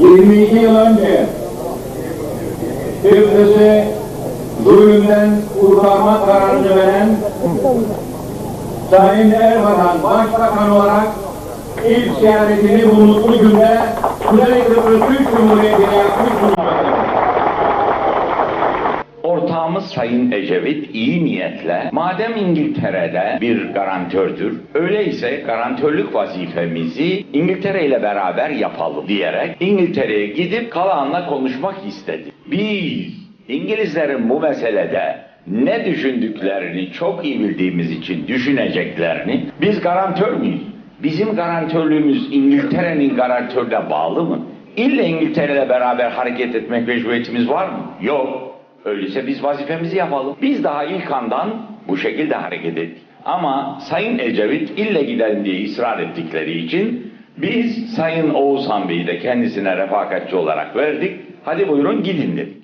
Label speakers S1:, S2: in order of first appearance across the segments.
S1: 22 yıl önce Kıbrıs'ı zulümden kurtarma kararını veren Sayın Erbakan Başbakan olarak ilk ziyaretini bu mutlu günde Kuzey Kıbrıs Türk Cumhuriyeti'ne yapmış bulunmaktadır.
S2: Ortağımız Sayın Ecevit iyi niyetle madem İngiltere'de bir garantördür öyleyse garantörlük vazifemizi İngiltere ile beraber yapalım diyerek İngiltere'ye gidip Kalahan'la konuşmak istedi. Biz İngilizlerin bu meselede ne düşündüklerini çok iyi bildiğimiz için düşüneceklerini biz garantör müyüz? Bizim garantörlüğümüz İngiltere'nin garantörüne bağlı mı? İlle İngiltere'yle beraber hareket etmek mecburiyetimiz var mı? Yok. Öyleyse biz vazifemizi yapalım. Biz daha ilk andan bu şekilde hareket ettik. Ama Sayın Ecevit ille gidelim diye ısrar ettikleri için biz Sayın Oğuzhan Bey'i de kendisine refakatçi olarak verdik. Hadi buyurun gidin dedik.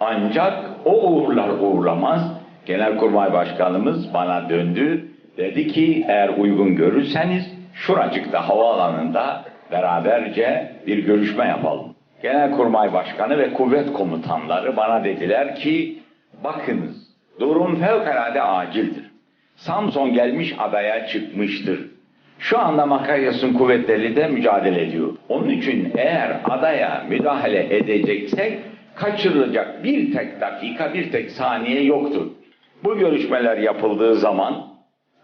S2: Ancak o uğurlar uğurlamaz Genelkurmay Başkanımız bana döndü. Dedi ki eğer uygun görürseniz şuracıkta havaalanında beraberce bir görüşme yapalım. Genelkurmay Başkanı ve kuvvet komutanları bana dediler ki bakınız durum fevkalade acildir. Samson gelmiş adaya çıkmıştır. Şu anda Makaryas'ın kuvvetleri de mücadele ediyor. Onun için eğer adaya müdahale edeceksek kaçırılacak bir tek dakika, bir tek saniye yoktur. Bu görüşmeler yapıldığı zaman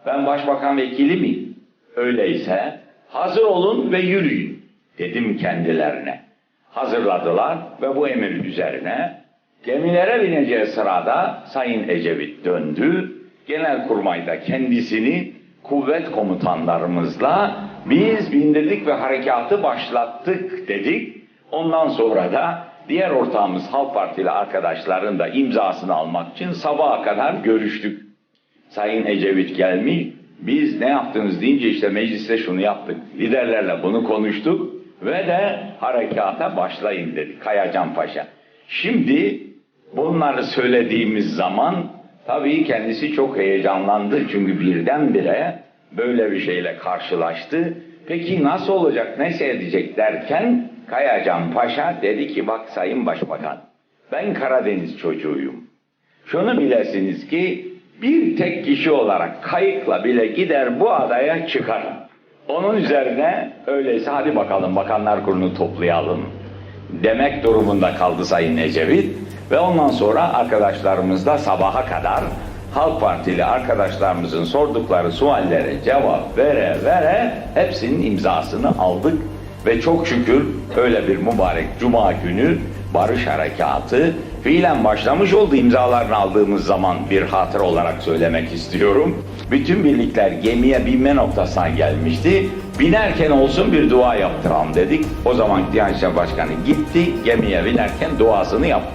S2: ben başbakan vekili miyim? Öyleyse hazır olun ve yürüyün dedim kendilerine. Hazırladılar ve bu emir üzerine gemilere bineceği sırada Sayın Ecevit döndü. Genelkurmayda kendisini kuvvet komutanlarımızla biz bindirdik ve harekatı başlattık dedik. Ondan sonra da diğer ortağımız Halk Partili arkadaşların da imzasını almak için sabaha kadar görüştük. Sayın Ecevit gelmiş, biz ne yaptınız deyince işte mecliste şunu yaptık. Liderlerle bunu konuştuk ve de harekata başlayın dedi Kayacan Paşa. Şimdi bunları söylediğimiz zaman tabii kendisi çok heyecanlandı çünkü birdenbire böyle bir şeyle karşılaştı. Peki nasıl olacak, ne edecek derken Kayacan Paşa dedi ki bak Sayın Başbakan ben Karadeniz çocuğuyum. Şunu bilesiniz ki bir tek kişi olarak kayıkla bile gider bu adaya çıkar. Onun üzerine öyleyse hadi bakalım bakanlar kurulu toplayalım demek durumunda kaldı Sayın Ecevit. Ve ondan sonra arkadaşlarımız da sabaha kadar Halk Partili arkadaşlarımızın sordukları suallere cevap vere vere hepsinin imzasını aldık. Ve çok şükür öyle bir mübarek cuma günü barış harekatı fiilen başlamış oldu imzalarını aldığımız zaman bir hatır olarak söylemek istiyorum. Bütün birlikler gemiye binme noktasına gelmişti. Binerken olsun bir dua yaptıralım dedik. O zaman Diyanet İşleri Başkanı gitti gemiye binerken duasını yaptı.